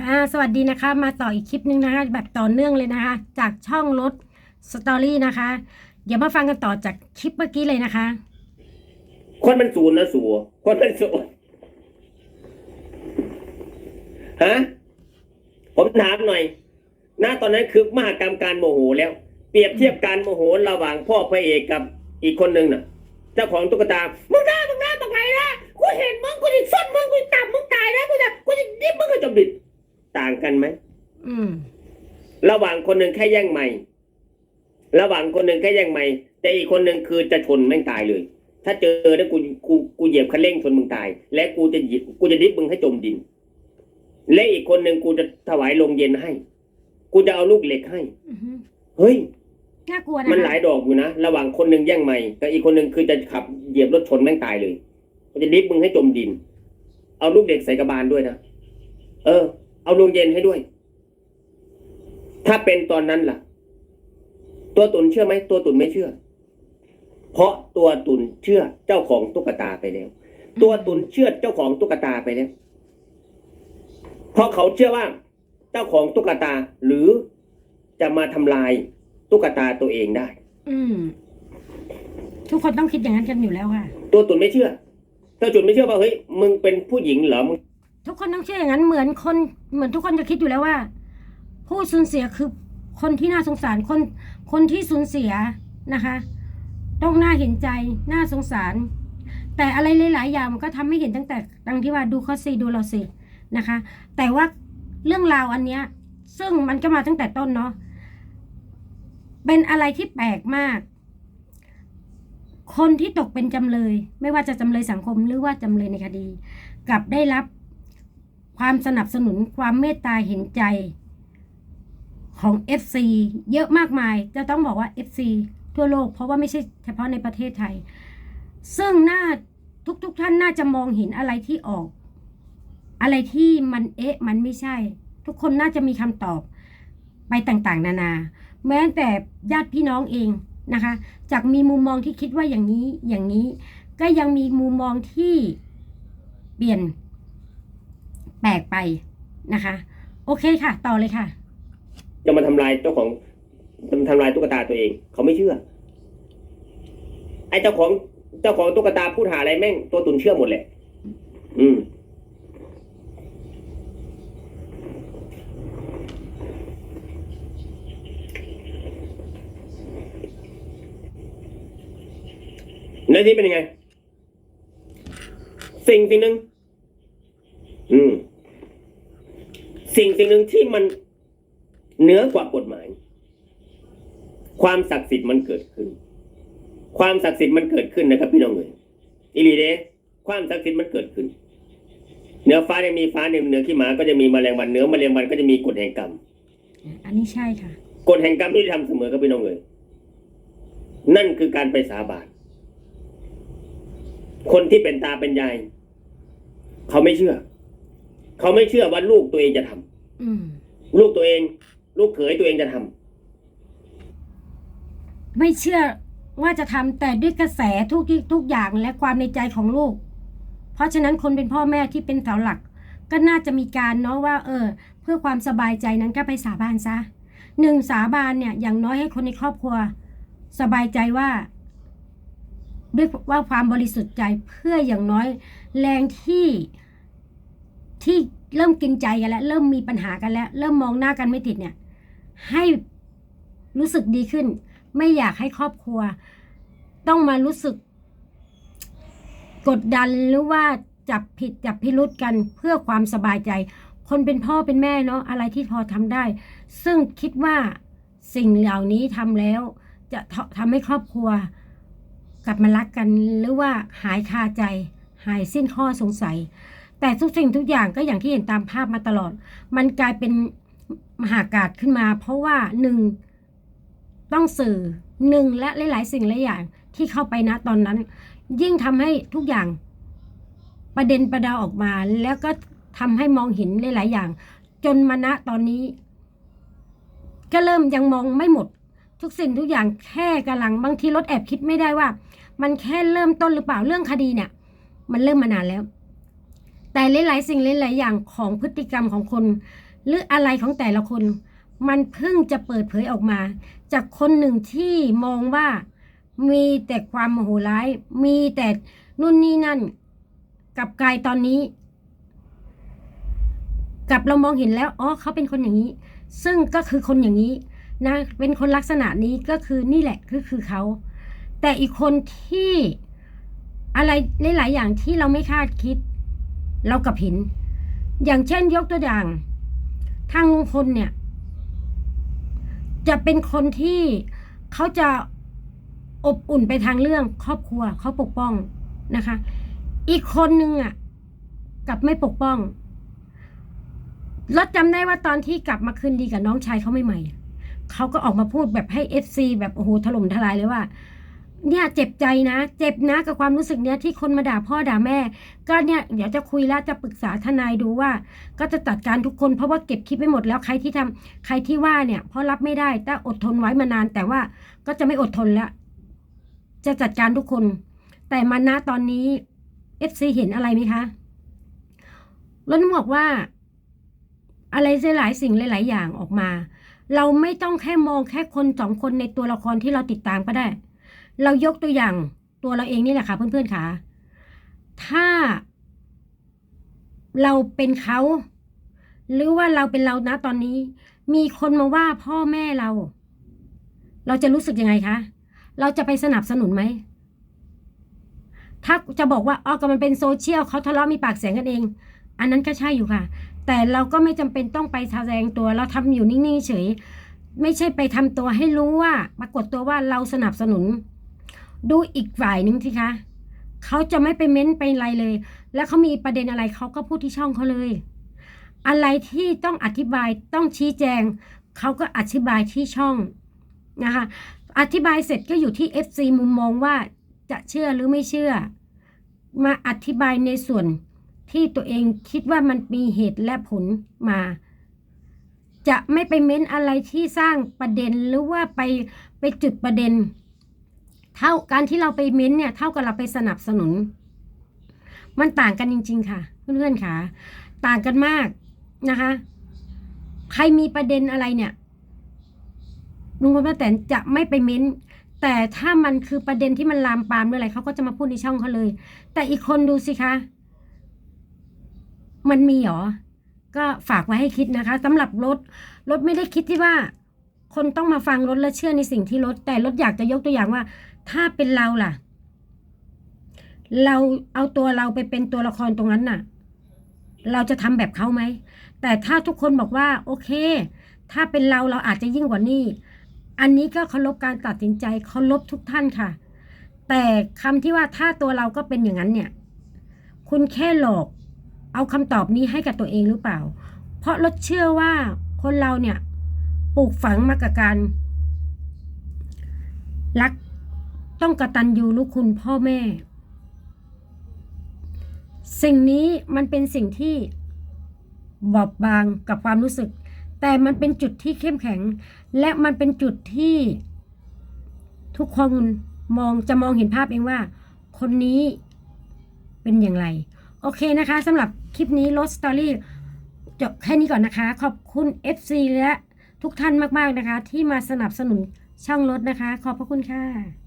ค่ะสวัสดีนะคะมาต่ออีกคลิปหนึ่งนะคะแบบต่อเนื่องเลยนะคะ จากช่องรถสตอรี่นะคะ เดี๋ยวมาฟังกันต่อจากคลิปเมื่อกี้เลยนะคะ คนมันศูนย์นะสัวคนมันศูนย์ฮะผมถามหน่อยหน้าตอนนั้นคือมหากรรมการโมโหแล้ว เปรียบเทียบการโมโหระหว่างพ่อพระเอกกับอีกคนหนึ่งน่ะ เจ้าของตุ๊กตามึงได้มึงได้ตรงไหนนะกูเห็นมึงกูจะซ่อนมึงกูจะตับมึงตายนะกูจะกูจะดิบมึงก็จะบิด ต่างกันไหมอืมระหว่างคนหนึ่งแค่แย่งไม่ ระหว่างคนหนึ่งแค่แย่งไม่ แต่อีกคนหนึ่งคือจะชนแม่งตายเลย ถ้าเจอแล้วกูกูกูเหยียบคันเร่งชนมึงตาย และกูจะหยิบกูจะดิบมึงให้จมดิน และอีกคนหนึ่งกูจะถวายลงเย็นให้ กูจะเอาลูกเหล็กให้อือหือเฮ้ยน่ากลัวนะมันหลายดอกอยู่นะระหว่างคนหนึ่งแย่งไม่กับอีกคนหนึ่งคือจะขับเหยียบรถชนแม่งตายเลยกูจะดิบมึงให้จมดิน เอาลูกเหล็กใส่กระบาลด้วยนะเออ เอาลงเย็นให้ด้วย ถ้าเป็นตอนนั้นล่ะ ตัวตุนเชื่อไหมตัวตุนไม่เชื่อ เพราะตัวตุนเชื่อเจ้าของตุ๊กตาไปแล้ว ตัวตุนเชื่อเจ้าของตุ๊กตาไปแล้ว เพราะเขาเชื่อว่าเจ้าของตุ๊กตาหรือจะมาทำลายตุ๊กตาตัวเองได้ อืม ทุกคนต้องคิดอย่างนั้นกันอยู่แล้วค่ะ ตัวตุนไม่เชื่อตัวตุนไม่เชื่อว่าเฮ้ยมึงเป็นผู้หญิงเหรอมึง ทุกคนต้องเชื่ออย่างนั้นเหมือนคนเหมือนทุกคนจะคิดอยู่แล้วว่า ผู้สูญเสียคือคนที่น่าสงสารคนคนที่สูญเสียนะคะ ต้องน่าเห็นใจน่าสงสาร แต่อะไรหลาย ๆ อย่างมันก็ทำให้เห็นตั้งแต่ดังที่ว่าดูเขาสิดูเราสินะคะ แต่ว่าเรื่องราวอันเนี้ยซึ่งมันก็มาตั้งแต่ต้นเนาะเป็นอะไรที่แปลกมาก คนที่ตกเป็นจำเลย ไม่ว่าจะจำเลยสังคมหรือว่าจำเลยในคดี กลับได้รับ ความสนับสนุนความเมตตาเห็นใจของ FC เยอะมากมาย จะต้องบอกว่า FC ทั่วโลก เพราะว่าไม่ใช่เฉพาะในประเทศไทย ซึ่งน่าทุกๆทท่านน่าจะมองเห็นอะไรที่ออก อะไรที่มันเอ๊ะ มันไม่ใช่ ทุกคนน่าจะมีคำตอบไปต่างๆ นานา แม้แต่ญาติพี่น้องเองนะคะ จากมีมุมมองที่คิดว่าอย่างนี้อย่างนี้ ก็ยังมีมุมมองที่เปลี่ยน ปลกไปนะคะ โอเคค่ะ ต่อเลยค่ะ จะมาทำลายเจ้าของจะมาทำลายตุ๊กตาตัวเอง เขาไม่เชื่อ ไอ้เจ้าของเจ้าของตุ๊กตาพูดหาอะไรแม่งตัวตุนเชื่อหมดแหละ อืมแล้วที่เป็นยังไง สิ่งสิ่งหนึ่งอืม สิ่งสิ่งหนึ่งที่มันเหนือกว่ากฎหมาย ความศักดิ์สิทธิ์มันเกิดขึ้น ความศักดิ์สิทธิ์มันเกิดขึ้นนะครับ พี่น้องเอ๋ยอิลีเดความศักดิ์สิทธิ์มันเกิดขึ้นเหนือฟ้ายังมีฟ้าเหนือขี้หมาก็จะมีแมลงวันเหนือแมลงวันก็จะมีกฎแห่งกรรม อันนี้ใช่ค่ะ กฎแห่งกรรมที่ทำเสมอกับพี่น้องเอ๋ยนั่นคือการไปสาบานคนที่เป็นตาเป็นยาย เขาไม่เชื่อ เขาไม่เชื่อว่าลูกตัวเองจะทำอืม ลูกตัวเอง ลูกเขยตัวเองจะทำไม่เชื่อว่าจะทำแต่ด้วยกระแสทุกที่ทุกอย่างและความในใจของลูก เพราะฉะนั้นคนเป็นพ่อแม่ที่เป็นเสาหลัก ก็น่าจะมีการเนาะว่า เออ เพื่อความสบายใจนั้นก็ไปสาบานซะหนึ่งสาบานเนี่ย อย่างน้อยให้คนในครอบครัว สบายใจว่า ด้วยว่าความบริสุทธิ์ใจเพื่ออย่างน้อย แรงที่ที่ เริ่มกินใจกันแล้ว เริ่มมีปัญหากันแล้ว เริ่มมองหน้ากันไม่ติดเนี่ย ให้รู้สึกดีขึ้น ไม่อยากให้ครอบครัว ต้องมารู้สึก กดดันหรือว่าจับผิดจับพิรุษกันเพื่อความสบายใจ คนเป็นพ่อเป็นแม่เนาะอะไรที่พอทำได้ ซึ่งคิดว่าสิ่งเหล่านี้ทำแล้ว จะทำให้ครอบครัว กลับมารักกันหรือว่าหายคาใจ หายสิ้นข้อสงสัย แต่ทุกสิ่งทุกอย่างก็อย่างที่เห็นตามภาพมาตลอด มันกลายเป็นมหากาศขึ้นมา เพราะว่าหนึ่งต้องสื่อหนึ่งและหลาย ๆ สิ่งหลายอย่างที่เข้าไปนะตอนนั้น ยิ่งทำให้ทุกอย่างประเด็นประดาออกมา แล้วก็ทำให้มองเห็นหลาย ๆ อย่าง จนมาณตอนนี้ ก็เริ่มยังมองไม่หมด ทุกสิ่งทุกอย่างแค่กำลังบางทีรถแอบคิดไม่ได้ว่า มันแค่เริ่มต้นหรือเปล่าเรื่องคดีเนี่ย มันเริ่มมานานแล้ว แต่หลายๆสิ่งหลายๆอย่างของพฤติกรรมของคน หรืออะไรของแต่ละคน มันเพิ่งจะเปิดเผยออกมา จากคนหนึ่งที่มองว่ามีแต่ความโมโหร้าย มีแต่นู่นนี่นั่นกับกายตอนนี้ กับเรามองเห็นแล้วอ๋อเขาเป็นคนอย่างนี้ ซึ่งก็คือคนอย่างนี้นะเป็นคนลักษณะนี้ก็คือนี่แหละคือคือเขา แต่อีกคนที่อะไรหลาย ๆ อย่างที่เราไม่คาดคิด เรากับเห็น อย่างเช่นยกตัวอย่าง ทางลุงพลเนี่ย จะเป็นคนที่เขาจะอบอุ่นไปทางเรื่องครอบครัวเขาปกป้องนะคะ อีกคนนึงอะกับไม่ปกป้องรถจำได้ว่าตอนที่กลับมาคืนดีกับน้องชายเขาใหม่ๆเขาก็ออกมาพูดแบบให้เอฟซีแบบโอ้โหถล่มทลายเลยว่า เนี่ยเจ็บใจนะ เจ็บนะกับความรู้สึกเนี้ยที่คนมาด่าพ่อด่าแม่ ก็เนี่ยเดี๋ยวจะคุยแล้วจะปรึกษาทนายดูว่า ก็จะจัดการทุกคนเพราะว่าเก็บคลิปไปหมดแล้วใครที่ทำใครที่ว่าเนี่ยเพราะรับไม่ได้แต่อดทนไว้มานาน แต่ว่าก็จะไม่อดทนแล้วจะจัดการทุกคน แต่มาณตอนนี้เอฟซีเห็นอะไรไหมคะรถบอกว่า อะไรหลายสิ่งหลาย ๆ อย่างออกมา เราไม่ต้องแค่มองแค่คนสองคนในตัวละครที่เราติดตามก็ได้ เรายกตัวอย่างตัวเราเองนี่แหละค่ะเพื่อนๆค่ะ ถ้า เราเป็นเขา หรือว่าเราเป็นเรานะตอนนี้ มีคนมาว่าพ่อแม่เรา เราจะรู้สึกยังไงคะ เราจะไปสนับสนุนไหม ถ้าจะบอกว่าอ๋อก็มันเป็นโซเชียลเขาทะเลาะมีปากเสียงกันเอง อันนั้นก็ใช่อยู่ค่ะ แต่เราก็ไม่จำเป็นต้องไปแสดงตัว เราทำอยู่นิ่งๆเฉย ไม่ใช่ไปทำตัวให้รู้ว่าปรากฏตัวว่าเราสนับสนุน ดูอีกฝ่ายหนึ่งสิคะเขาจะไม่ไปเม้นไปอะไรเลย แล้วเขามีประเด็นอะไรเขาก็พูดที่ช่องเขาเลย อะไรที่ต้องอธิบายต้องชี้แจงเขาก็อธิบายที่ช่องนะคะอธิบายเสร็จก็อยู่ที่ FC มุมมองว่าจะเชื่อหรือไม่เชื่อ มาอธิบายในส่วนที่ตัวเองคิดว่ามันมีเหตุและผลมา จะไม่ไปเม้นอะไรที่สร้างประเด็นหรือว่าไปไปจุดประเด็น เท่าการที่เราไปเม้นเนี่ยเท่ากับเราไปสนับสนุน มันต่างกันจริง ๆ ค่ะ เพื่อนๆค่ะ ต่างกันมากนะคะ ใครมีประเด็นอะไรเนี่ยลุงพลป้าแตนจะไม่ไปเม้น แต่ถ้ามันคือประเด็นที่มันลามปามหรืออะไรเขาก็จะมาพูดในช่องเขาเลย แต่อีกคนดูสิคะ มันมีเหรอ ก็ฝากไว้ให้คิดนะคะสำหรับรถรถไม่ได้คิดที่ว่า คนต้องมาฟังรถและเชื่อในสิ่งที่รถแต่รถอยากจะยกตัวอย่างว่า ถ้าเป็นเราล่ะ เราเอาตัวเราไปเป็นตัวละครตรงนั้นน่ะ เราจะทำแบบเขาไหม แต่ถ้าทุกคนบอกว่า โอเค ถ้าเป็นเราเราอาจจะยิ่งกว่านี้ อันนี้ก็เคารพการตัดสินใจเคารพทุกท่านค่ะ แต่คำที่ว่าถ้าตัวเราก็เป็นอย่างนั้นเนี่ย คุณแค่หลอกเอาคำตอบนี้ให้กับตัวเองหรือเปล่า เพราะรถเชื่อว่าคนเราเนี่ยปลูกฝังมากับการรัก ต้องกระตันยูรู้คุณพ่อแม่ สิ่งนี้มันเป็นสิ่งที่บอบบางกับความรู้สึก แต่มันเป็นจุดที่เข้มแข็ง และมันเป็นจุดที่ทุกคนมองจะมองเห็นภาพเองว่า คนนี้เป็นอย่างไร โอเคนะคะสำหรับคลิปนี้ Lost Story จบแค่นี้ก่อนนะคะ ขอบคุณ FC และทุกท่านมาก ๆ นะคะ ที่มาสนับสนุนช่องรถนะคะ ขอบพระคุณค่ะ